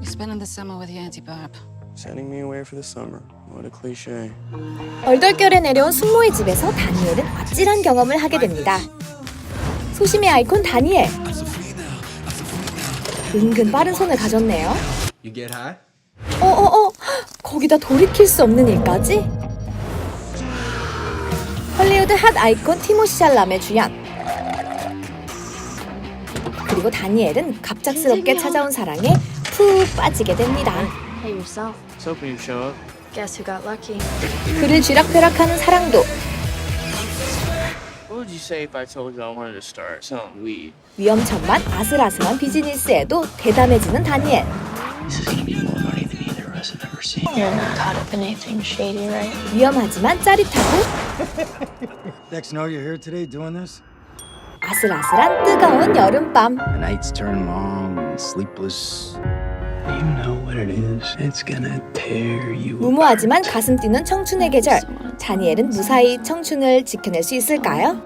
You spending the summer with your auntie Barb. Sending me away for the summer. What a cliche. 얼떨결에 내려온 숙모의 집에서 다니엘은 아찔한 경험을 하게 됩니다. 소심의 아이콘 다니엘. 은근 빠른 손을 가졌네요. You get high? 어어어, 거기다 돌이킬 수 없는 일까지? 헐리우드 핫 아이콘 티모시 샬람의 주연. 그리고 다니엘은 갑작스럽게 찾아온 사랑에 푹 빠지게 됩니다. Hey yourself. Let's hope you show up. Guess who got lucky? 그를 쥐락펴락하는 사랑도 What would you say if I told you I wanted to start selling weed? 위험천만 아슬아슬한 비즈니스에도 대담해지는 다니엘. You're not caught up in anything shady, right? 위험하지만 짜릿하고 Dex know you're here today doing this? 아슬아슬한 뜨거운 여름밤. The nights turn long and sleepless. 무모하지만 가슴 뛰는 청춘의 계절. 다니엘은 무사히 청춘을 지켜낼 수 있을까요?